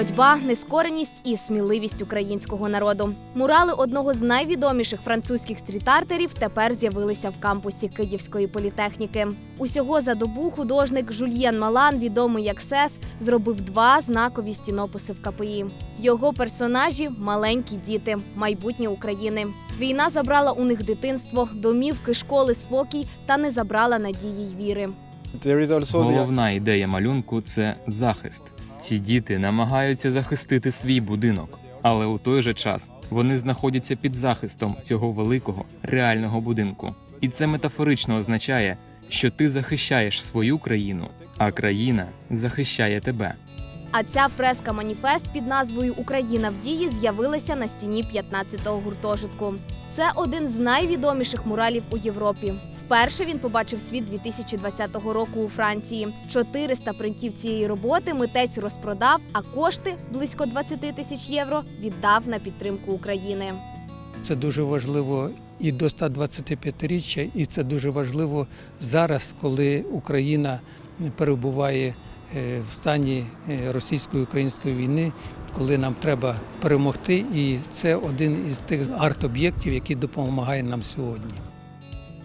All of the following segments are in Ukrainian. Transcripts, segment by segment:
боротьба, нескореність і сміливість українського народу. Мурали одного з найвідоміших французьких стріт-артерів тепер з'явилися в кампусі Київської політехніки. Усього за добу художник Жульєн Малан, відомий як Сес, зробив два знакові стінописи в КПІ. Його персонажі маленькі діти, майбутнє України. Війна забрала у них дитинство, домівки, школи, спокій та не забрала надії й віри. Головна ідея малюнку це захист. Ці діти намагаються захистити свій будинок, але у той же час вони знаходяться під захистом цього великого реального будинку. І це метафорично означає, що ти захищаєш свою країну, а країна захищає тебе. А ця фреска маніфест під назвою Україна в дії з'явилася на стіні 15-го гуртожитку. Це один з найвідоміших муралів у Європі. Вперше він побачив світ 2020 року у Франції. 400 принтів цієї роботи митець розпродав, а кошти близько 20 тисяч євро віддав на підтримку України. Це дуже важливо і до 125-річчя, і це дуже важливо зараз, коли Україна перебуває е, в стані е, російсько-української війни, коли нам треба перемогти. І це один із тих арт-об'єктів, який допомагає нам сьогодні.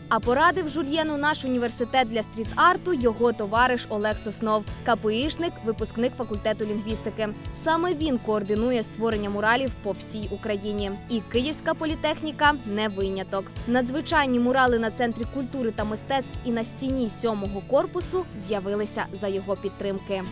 А порадив Жульєну наш університет для стріт-арту його товариш Олег Соснов, КПІшник, випускник факультету лінгвістики. Саме він координує створення муралів по всій Україні. І Київська політехніка не виняток. Надзвичайні мурали на центрі культури та мистецтв і на стіні сьомого корпусу з'явилися за його підтримки.